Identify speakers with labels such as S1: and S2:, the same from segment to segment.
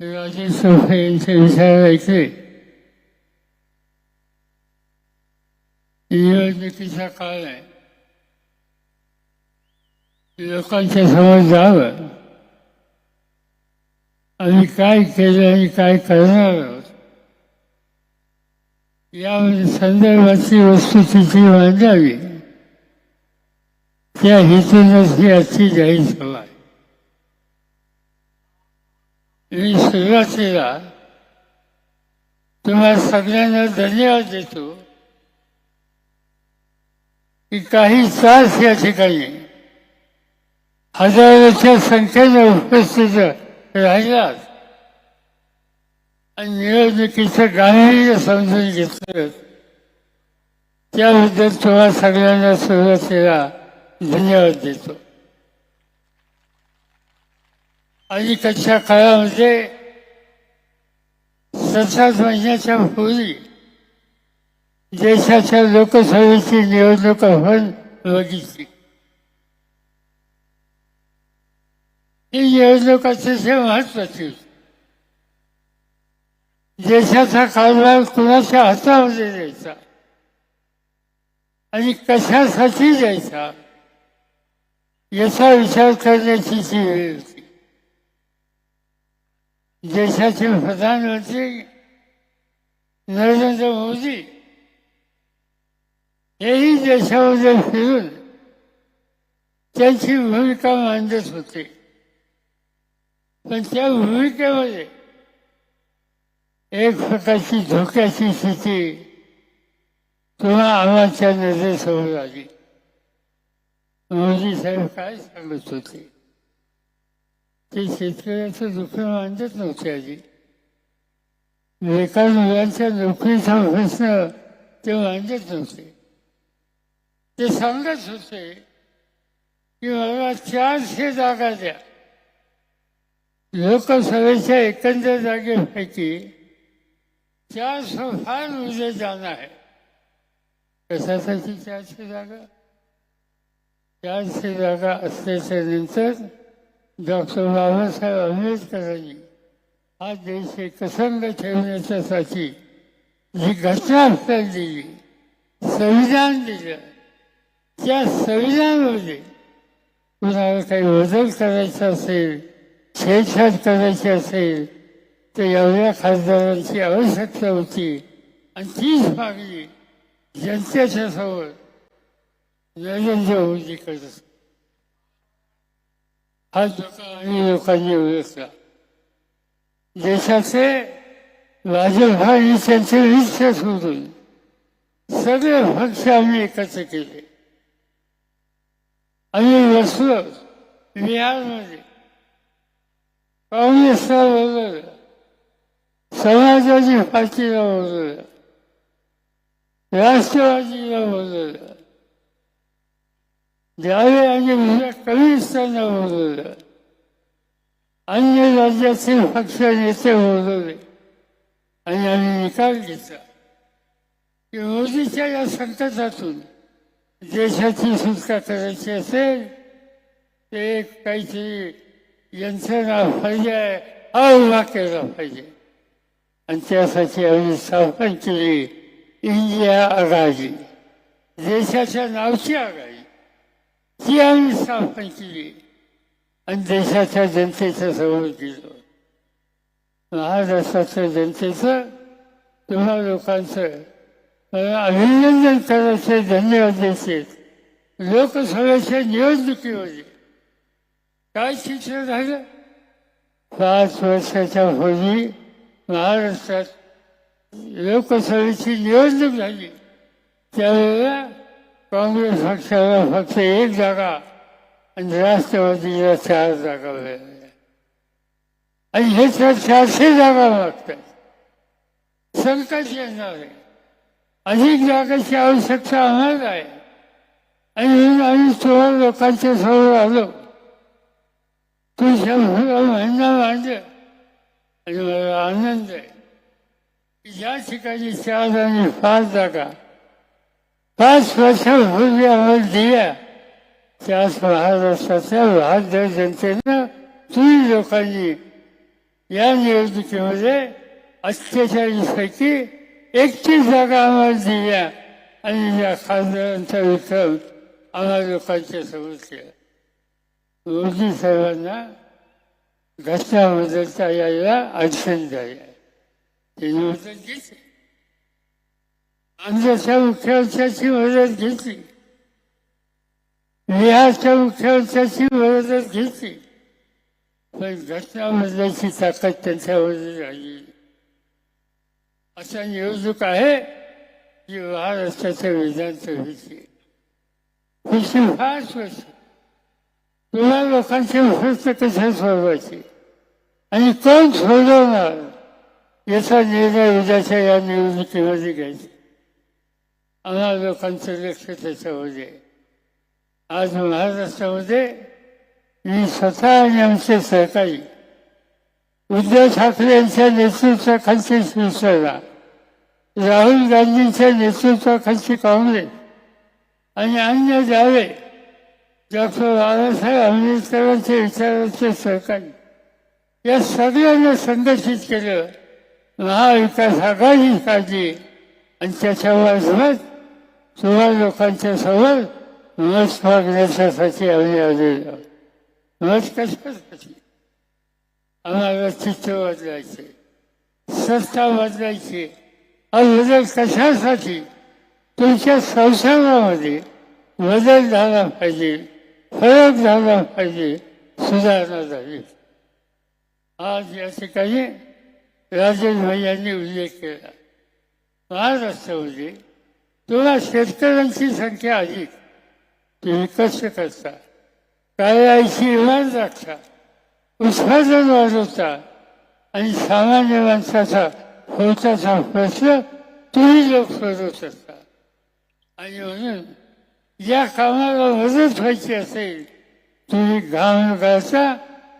S1: राजेश चौफे यांचे विचार निवडणुकीचा काळ आहे लोकांच्या समोर जावं आम्ही काय केलं आणि काय करणार आहोत यामध्ये संदर्भाची वस्तुस्थिती मांडावी त्या हेतूनच ही आजची जाहीर सभा आहे मी सुरुवातीला तुम्हाला सगळ्यांना धन्यवाद देतो. की काही तास या ठिकाणी हजारोच्या संख्येने उपस्थित राहिलात. आणि निवडणुकीचं गांभीर्य समजून घेतलं. त्याबद्दल तुम्हाला सगळ्यांना सुरुवातीला धन्यवाद देतो. अलीकडच्या काळामध्ये सतत महिन्याच्या पूर्वी देशाच्या लोकसभेची निवडणूक आपण बघितली. ही निवडणूक अतिशय महत्वाची होती देशाचा कारभार कुणाच्या हातामध्ये द्यायचा आणि कशासाठी द्यायचा याचा विचार करण्याची ती वेळ होती. देशाचे प्रधानमंत्री नरेंद्र मोदी हेही देशामध्ये फिरून त्यांची भूमिका मांडत होते. पण त्या भूमिकेमध्ये एक प्रकारची धोक्याची स्थिती किंवा आम्हाच्या नजरेसमोर आली. मोदी साहेब काय सांगत होते? ते शेतकऱ्याचं दुःख मांडत नव्हते आधी बेकार मुलांच्या नोकरीचा प्रश्न ते मांडत नव्हते ते सांगत होते की मला चारशे जागा द्या लोकसभेच्या एकंदर जागेपैकी चारशे फार मुझे जाना आहे कशासाठी चारशे जागा चारशे जागा असल्याच्या नंतर डॉक्टर बाबासाहेब आंबेडकरांनी हा देश एकसंग ठेवण्याच्यासाठी जी घटना आपल्याला दिली संविधान दिलं त्या संविधानामध्ये कुणाला काही बदल करायचा असेल छेडछाड करायची असेल तर एवढ्या खासदारांची आवश्यकता होती. आणि तीच मागणी जनतेच्या समोर नरेंद्र मोदी करत 恥ずかしい感じですが、自社性、ラジオ範囲先生一社する。それを発射にかけて、あるいはそう、見合うのに、顔にしたものだ。その女子パチのものだ。ラスト味のものだ。द्यावे आणि मुलं कम्युनिस्टांना बोलवलं. अन्य राज्यातील पक्ष नेते बोलवले. आणि आम्ही निकाल घेतला. की मोदीच्या या संकटातून देशाची सुटका करायची असेल ते एक काहीतरी यंत्रणा पाहिजे हा उभा केला पाहिजे. आणि त्यासाठी आम्ही स्थापन केली इंडिया आघाडी. देशाच्या नावची आघाडी. ती आम्ही स्थापन केली आणि देशाच्या जनतेच्या समोर गेलो महाराष्ट्राच्या जनतेचं तुम्हा लोकांचं मला अभिनंदन करायचे धन्यवाद द्यायचे. लोकसभेच्या निवडणुकीमध्ये काय चित्र झालं? पाच वर्षाच्या पूर्वी महाराष्ट्रात लोकसभेची निवडणूक झाली. त्यावेळेला काँग्रेस पक्षाला फक्त एक जागा आणि राष्ट्रवादीला चार जागा मिळाल्या. आणि हे तर चारशे जागा मागतात संकट येणार आहे. अधिक जागाची आवश्यकता होणार आहे. आणि म्हणून आम्ही सोळा लोकांच्या समोर आलो. तुझ्या महिना मांडलं आणि मला आनंद आहे. ज्या या ठिकाणी चार आणि पाच जागा. पाच वर्षापूर्वी आम्हाला दिल्या त्याच महाराष्ट्राच्या भारतीय जनतेनं तुम्ही लोकांनी या निवडणुकीमध्ये अठ्ठेचाळीसपैकी एकतीस जागा आम्हाला दिल्या आणि या खासदारांचा विक्रम आम्हा लोकांच्या समोर केला मोदी साहेबांना घटना बदलता यायला अडचण झाली आहे ती घेतली आंध्रच्या मदत घेतली बिहारच्या मुख्यमंत्र्याची मदत घेतली पण घटना बदलायची ताकद त्यांच्यामध्ये राहिली असा निवडणूक आहे जी महाराष्ट्राच्या विधानसभेची. पुढची फार वर्ष तुम्हा लोकांचे प्रश्न कसे सोडवायचे? आणि कोण सोडवणार? याचा निर्णय उद्याच्या या निवडणुकीमध्ये घ्यायचा. आम्हा लोकांचं लक्ष त्याच्यामध्ये आहे. आज महाराष्ट्रामध्ये मी स्वतः आणि आमचे सहकारी उद्धव ठाकरे यांच्या नेतृत्वाखालची शिवसेना राहुल गांधींच्या नेतृत्वाखालची काँग्रेस आणि अन्य जावे डॉक्टर बाबासाहेब आंबेडकरांच्या विचारांचे सहकारी या सगळ्यांना संघटित केलं महाविकास आघाडी काढली आणि त्याच्यावर सुमार लोकांच्या समोर मत मागण्यासाठी आम्ही आलेलो मत कशासाठी आम्हाला चित्त बदलायचे सत्ता बदलायची हा बदल कशासाठी? तुमच्या संसारामध्ये बदल झाला पाहिजे फरक झाला पाहिजे सुधारणा झाली. आज या ठिकाणी राजेश भैयांनी उल्लेख केला. महाराष्ट्रामध्ये म्हणजे तुम्हाला शेतकऱ्यांची संख्या अधिक. तुम्ही कसे करता कार्याची इमान राखता उत्पादन वाढवता आणि सामान्य माणसाचा होताचा प्रश्न तुम्ही लोक सोडवत शकता आणि म्हणून या कामाला मदत व्हायची असेल तुम्ही घाम करता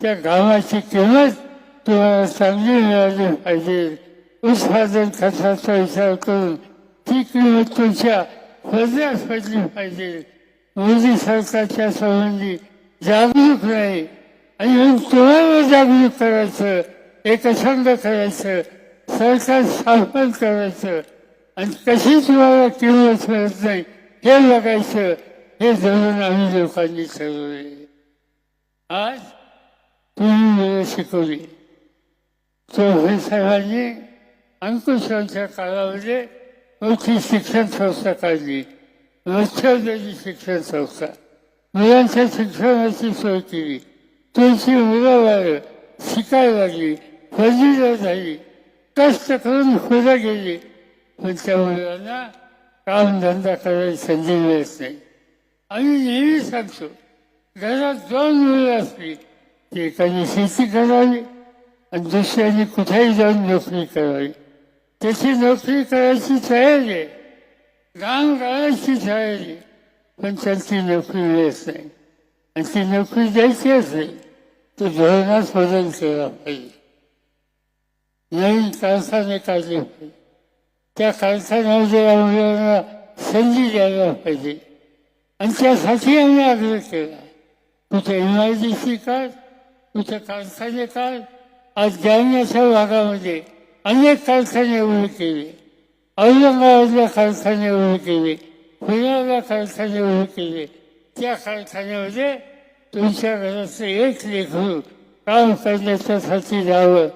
S1: त्या घामाची किंमत तुम्हाला चांगली मिळाली पाहिजे. उत्पादन खर्चाचा विचार करून ती किंमत तुमच्या पदरात पडली पाहिजे मोदी सरकारच्या संबंधी जागरूक नाही आणि म्हणून तुम्हाला जागरूक करायचं एकसंग करायचं सरकार स्थापन करायचं आणि कशी तुम्हाला किंमत मिळत नाही हे बघायचं हे धरून आम्ही लोकांनी ठरवले आज तुम्ही मला शिकवली चौधरी साहेबांनी अंकुशांच्या काळामध्ये मोठी शिक्षण संस्था काढली मत्स्योद्योगी शिक्षण संस्था मुलांच्या शिक्षणाची सोय केली तुमची मुलं बाळ शिकायला लागली फजिलं झाली कष्ट करून खुदा गेली पण त्या मुलांना कामधंदा करायची संधी मिळत नाही आम्ही नेहमी सांगतो घरात दोन मुलं असली ती एकाने शेती करावी आणि दुसऱ्याने कुठेही जाऊन नोकरी करावी त्याची नोकरी करायची तयारी आहे काम करायची तयारी पण त्यांची नोकरी मिळत नाही आणि ती नोकरी द्यायची असेल तर धोरणात बदल केला पाहिजे नवीन कारखाने काढले पाहिजे त्या कारखान्यामध्ये या मुलांना संधी द्यायला पाहिजे आणि त्यासाठी आम्ही आग्रह केला कुठे इमारतीची काढ कुठे कारखाने काढ आज जालन्याच्या भागामध्ये अनेक कारखाने उभे केले औरंगाबादला कारखाने उभे केले पुण्याला कारखाने उभे केले त्या कारखान्यामध्ये तुमच्या घराचं एक लेखरू काम करण्याच्यासाठी जावं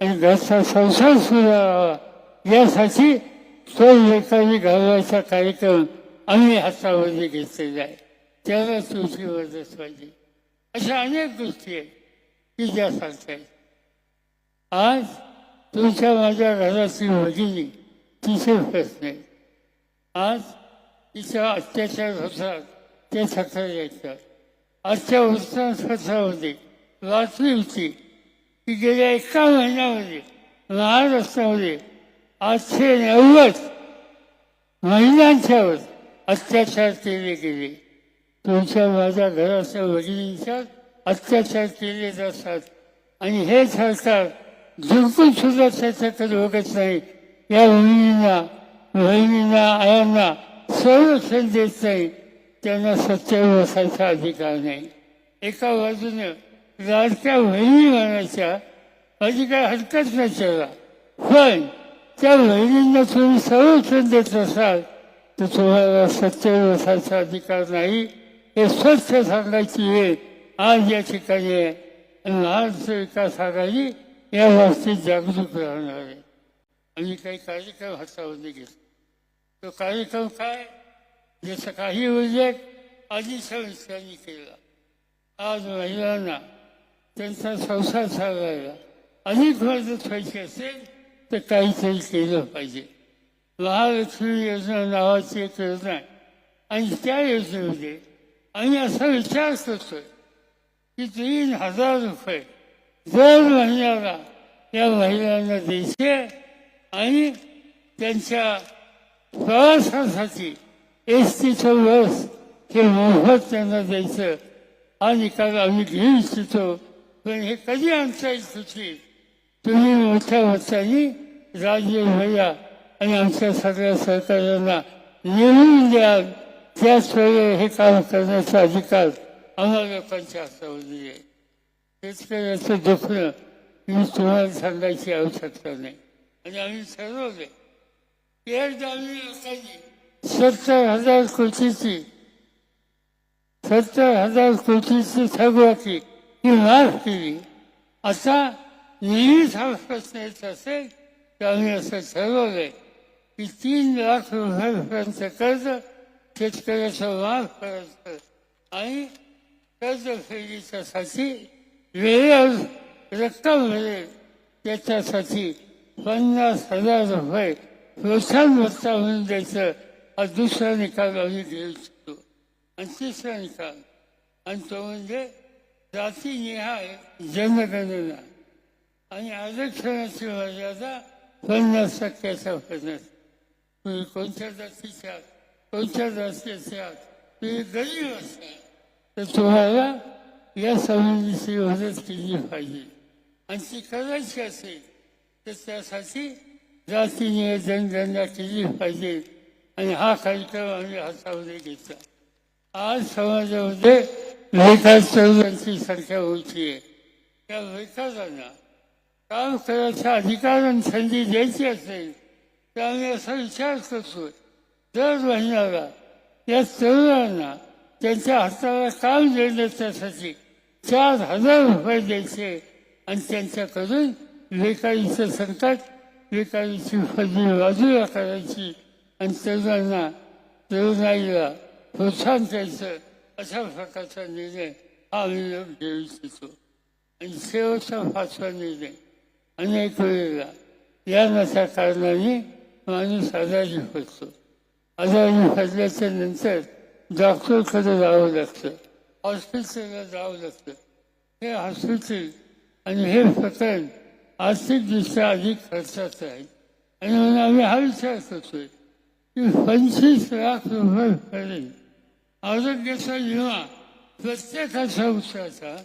S1: आणि घरचा संसार सुधारावा. यासाठी तो लेखाने घालवायचा कार्यक्रम आम्ही हातामध्ये घेतलेला आहे. त्याला तुमची मदत पाहिजे. अशा अनेक गोष्टी आहेत की ज्या सांगतायत आज तुमच्या माझ्या घरातली भगिनी तिचे प्रश्न आज तिचा अत्याचार होतात ते तक्रार येतात आजच्या वृत्तपत्रामध्ये बातमी होती की गेल्या एका महिन्यामध्ये महाराष्ट्रामध्ये आठशे नव्वद महिलांच्यावर अत्याचार केले गेले तुमच्या माझ्या घराच्या भगिनींच्या अत्याचार केले जातात. आणि हे सरकार झुकून सुद्धा त्याच्याकडे बघत नाही या मुलींना बहिणींना आयांना संरक्षण देत नाही त्यांना सत्यावर बसायचा अधिकार नाही एका बाजूनं लाडक्या बहिणी म्हणायच्या माझी काही हरकत नाही त्याला पण त्या बहिणींना तुम्ही संरक्षण देत असाल तर तुम्हाला सत्तेवसाचा अधिकार नाही हे स्वच्छ सांगायची वेळ आज या ठिकाणी आहे आणि महाराष्ट्र विकास आघाडी या बाबतीत जागरूक राहणार. आहे आणि काही कार्यक्रम हातामध्ये घेतला. तो कार्यक्रम काय? जसं काही उल्लेख आधी संस्थांनी केला. आज महिलांना त्यांचा संसार चालवायला अधिक मदत व्हायची असेल तर काहीतरी केलं पाहिजे. महालक्ष्मी योजना नावाची एक योजना आहे. आणि त्या योजनेमध्ये आम्ही असा विचार करतोय की तीन हजार रुपये दर महिन्याला या महिलांना द्यायचे आणि त्यांच्या प्रवासासाठी एस टीचं बस हे मोफत त्यांना द्यायचं. हा निकाल आम्ही घेऊ इच्छितो. पण हे कधी आणता येईल तुम्ही मोठ्या मताने राजे भैया आणि आमच्या सगळ्या सहकार्यांना निवडून द्याल त्याच वेळी हे काम करण्याचा अधिकार आम्हा लोकांच्या हातामध्ये आहे शेतकऱ्याचं दुखणं मी तुम्हाला सांगायची आवश्यकता नाही. आणि आम्ही ठरवले एक दामी लोकांनी सत्तर हजार कोटीची सत्तर हजार कोटीची थकबाकी ही माफ केली. आता नेहमीच हा प्रश्न येत असेल तर आम्ही असं ठरवलंय की तीन लाख रुपयांपर्यंत कर्ज शेतकऱ्याचं माफ करायचं आणि कर्ज फेडीच्यासाठी वेळेवर रक्कम मिळेल त्याच्यासाठी पन्नास हजार रुपये प्रोत्साहन भत्ता म्हणून द्यायचं. हा दुसरा निकाल आम्ही घेऊ शकतो. आणि तिसरा निकाल. आणि तो म्हणजे जातीनिहाय जनगणना. आणि आरक्षणाची मर्यादा पन्नास टक्क्याच्या पन्नास तुम्ही कोणत्या जातीचे आहात? कोणत्या जातीचे आहात? तुम्ही गरीब असाल. तर तुम्हाला या संबंधीची मदत केली पाहिजे. आणि ती करायची असेल तर त्यासाठी जातीने जनगणना केली पाहिजे. आणि हा कार्यक्रम आम्ही हातामध्ये घेतला. आज समाजामध्ये बेकार तरुणांची संख्या होती आहे. त्या बेकारांना काम करायचा अधिकार आणि संधी द्यायची असेल तर आम्ही असा विचार करतो दर महिन्याला या तरुणांना त्यांच्या हाताला काम देण्यासाठी चार हजार रुपये द्यायचे. आणि त्यांच्याकडून बेकारीचं संकट बेकारीची फजी बाजूला करायची. आणि तरुणांना तरुणाईला प्रोत्साहन द्यायचं. अशा प्रकारचा निर्णय हा विलंब घेऊ इच्छितो. आणि शेवटचा पाचवा निर्णय अनेक वेळेला या नशा कारणाने माणूस आजारी होतो आजारी पडल्याच्या नंतर डॉक्टरकडे जावं लागतं. हॉस्पिटलला जावं लागतं हे हॉस्पिटल आणि हे प्रकरण आर्थिकदृष्ट्या अधिक खर्चाचं आहे. आणि म्हणून आम्ही हा विचार करतोय की पंचवीस लाख रुपयेपर्यंत आरोग्याचा विमा प्रत्येकाचा उसाचा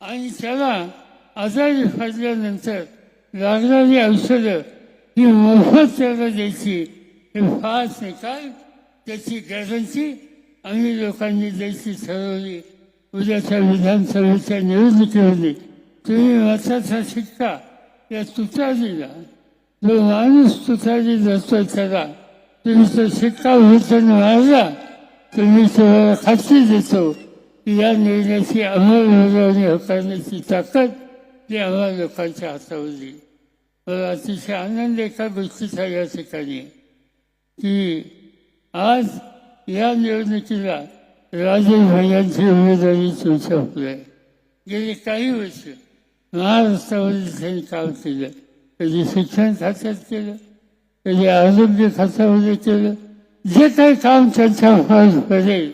S1: आणि त्याला आजारी पडल्यानंतर लागणारी औषधं ही मोफत त्याला द्यायची हे फार निकाल त्याची गॅरंटी आम्ही लोकांनी द्यायची ठरवली उद्याच्या विधानसभेच्या निवडणुकीमध्ये तुम्ही मताचा शिक्का या तुतारीला जो माणूस तुतारी जातो त्याला तुम्ही तो शिक्का भूषण मारला तुम्ही तुम्हाला खात्री देतो की या निर्णयाची अंमलबजावणी करण्याची ताकद ती आम्हा लोकांच्या हातावरली. मला अतिशय आनंद एका गोष्टीचा या ठिकाणी की आज या निवडणुकीला राजे भैयांची उमेदवारी तुमच्या आहे. गेली काही वर्ष महाराष्ट्रामध्ये त्यांनी काम केलं. कधी शिक्षण खात्यात केलं कधी आरोग्य खात्यामध्ये केलं. जे काही काम त्यांच्या फरज पडेल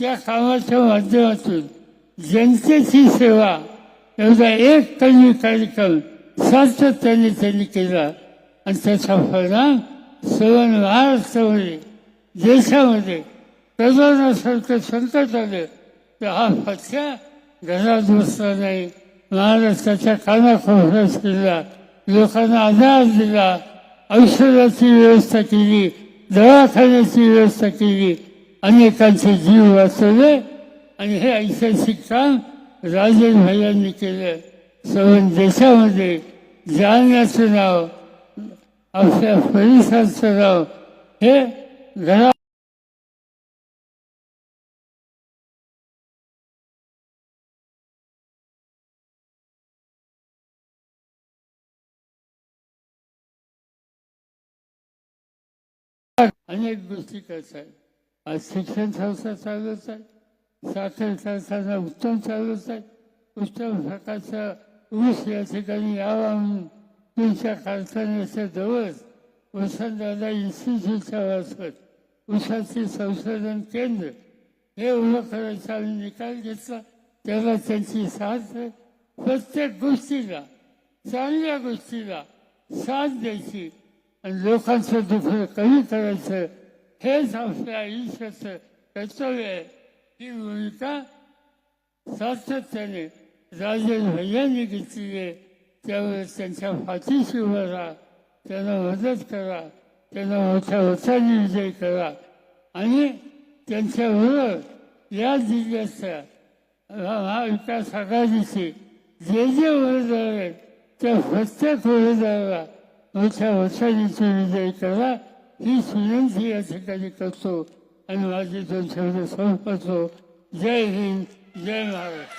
S1: त्या कामाच्या माध्यमातून जनतेची सेवा एवढा एक कमी कार्यक्रम सातत्याने त्यांनी केला. आणि त्याचा परिणाम सर्व महाराष्ट्रामध्ये देशामध्ये करोनासारखं संकट आलं तर हा फटका घरात बसला नाही. महाराष्ट्राच्या कानाकोपऱ्यात केला लोकांना आधार दिला औषधाची व्यवस्था केली दवाखान्याची व्यवस्था केली अनेकांचे जीव वाचवले आणि हे ऐतिहासिक काम राजन भैयांनी केलं. संपूर्ण देशामध्ये जालन्याचं नाव आपल्या परिसराचं नाव हे घरा अनेक गोष्टी करतात आज शिक्षण संस्था चालवत आहे साखर कारखाना उत्तम चालवत आहे उत्तम प्रकारचा ऊस या ठिकाणी यावा म्हणून तुमच्या कारखान्याच्या जवळच वसंतदादा इन्स्टिट्यूटच्या वासवत उसाचे संशोधन केंद्र हे उभं करायचा आणि निकाल घेतला त्याला त्यांची साथ प्रत्येक गोष्टीला चांगल्या गोष्टीला साथ द्यायची. आणि लोकांचं दुःख कमी करायचं हेच आपल्या आयुष्याचं कर्तव्य आहे. ही भूमिका सातत्याने राजेश भैयांनी घेतली आहे. त्यामुळे त्यांच्या पाठीशी उभं राहा त्यांना मदत करा. त्यांना मोठ्या उत्साहाने विजय करा आणि त्यांच्याबरोबर या जिल्ह्याच्या महाविकास आघाडीचे जे जे उमेदवार आहेत त्या प्रत्येक उमेदवाराला मोठ्या वर्षांची विजय करा ही विनंती या ठिकाणी करतो आणि माझे दोन शब्द संपतो जय हिंद जय महाराष्ट्र